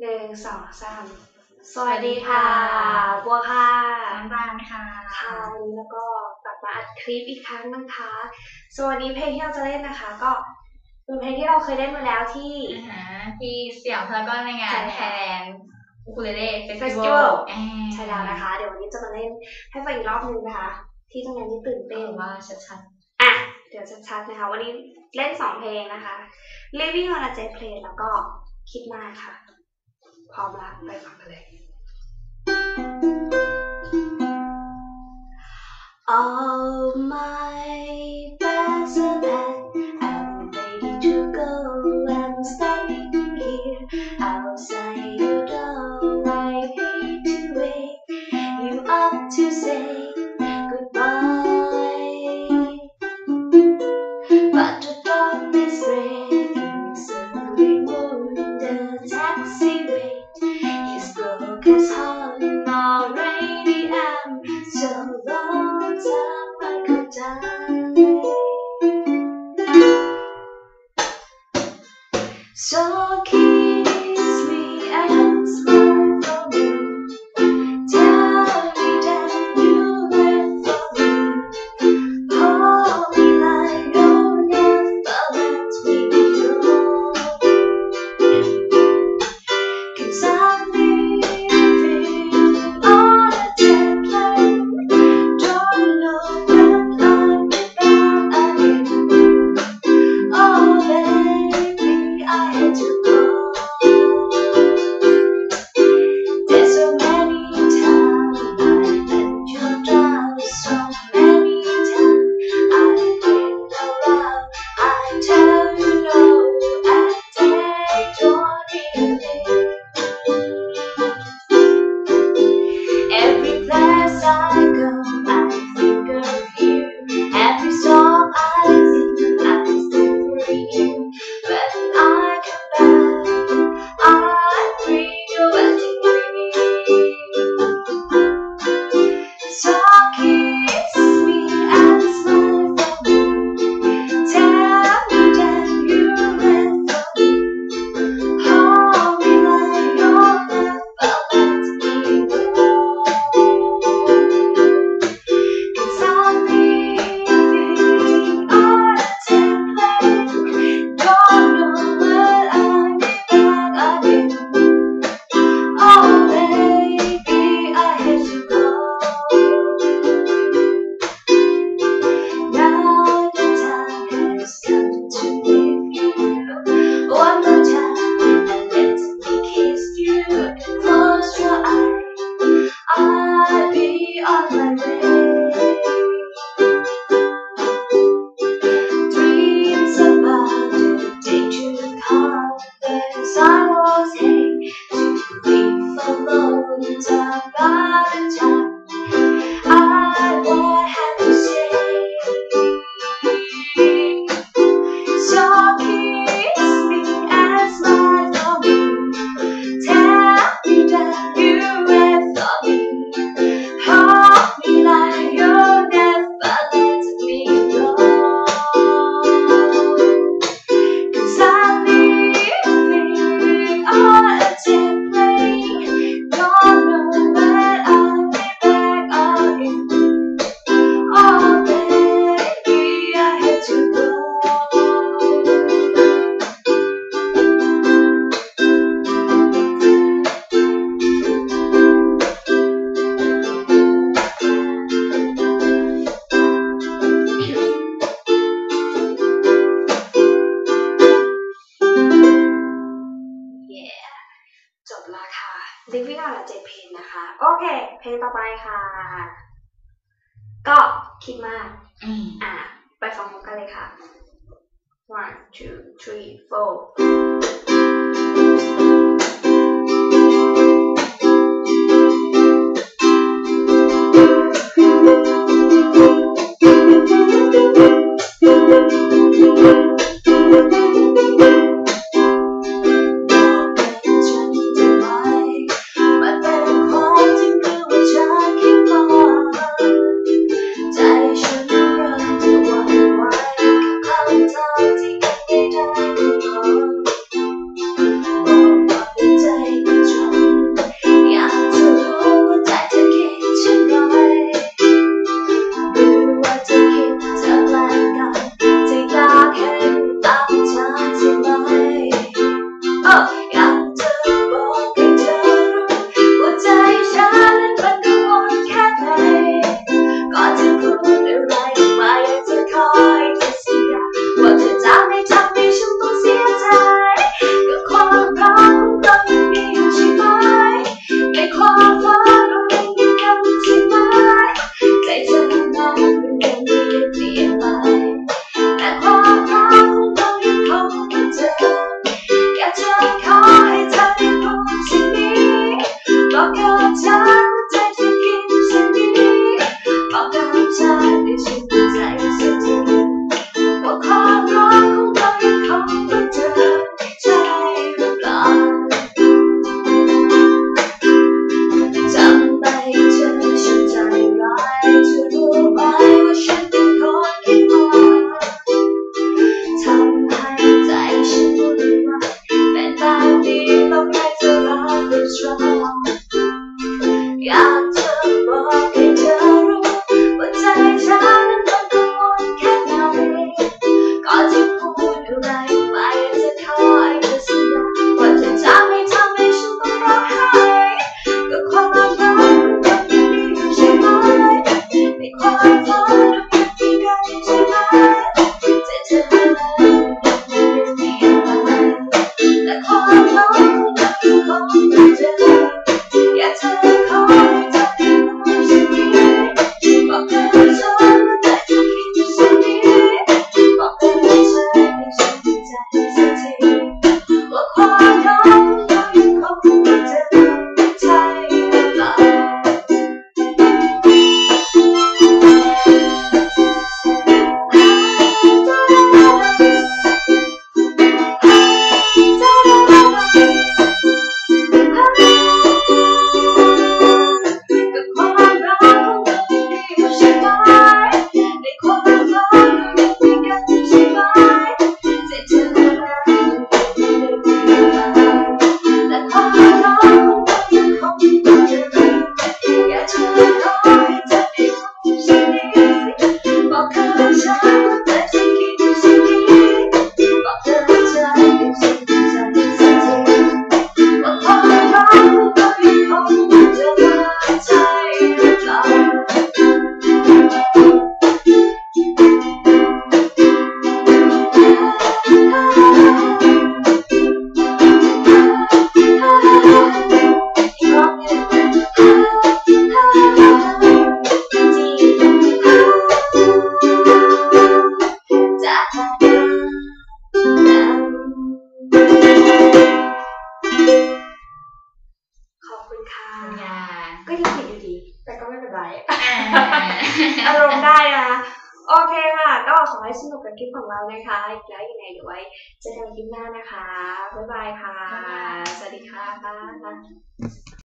หนึ่งสองสามสวัสดีค่ะบัวค่ะน้ำบานค่ะค่ะวันนี้แล้วก็กลับมาอัดคลิปอีกครั้งนะคะส่วนวันนี้เพลงที่เราจะเล่นนะคะ ก็เป็นเพลงที่เราเคยเล่นมาแล้วที่อ่าฮะที่สยามพารากอนในงาใช่นแล้วไทยแลนด์อูคูเลเล่เฟสติ Festival วัลใช่แล้วนะคะ เดี๋ยววันนี้จะมาเล่นให้ฟังอีกรอบนึงนะคะ ที่ตรงนั้นที่ตื่นเป็เต้นนว่าชัดอะเดี๋ยวชัดๆนะคะ วันนี้เล่นสองเพลงนะคะ Living on a Jet Plane แล้วก็คิดมากค่ะ พร้อมละไปฟังกันเลย All my จบแล้วค่ะ Living on a Jet Plane นะคะ โอเค เพลงต่อไปค่ะ ก็คิดมากๆอืมอะ ไปฟังพร้อมกันเลยค่ะ one two three four ค่ะก็ยังผิดอยู่ดี แต่ก็ไม่เป็นไรอารมณ์ได้นะโอเคค่ะ ก็ขอให้สนุกกับคลิปของเรานะคะแล้วยังไงเดี๋ยวไว้จะทำคลิปหน้านะคะ บ๊ายบายค่ะ สวัสดีค่ะ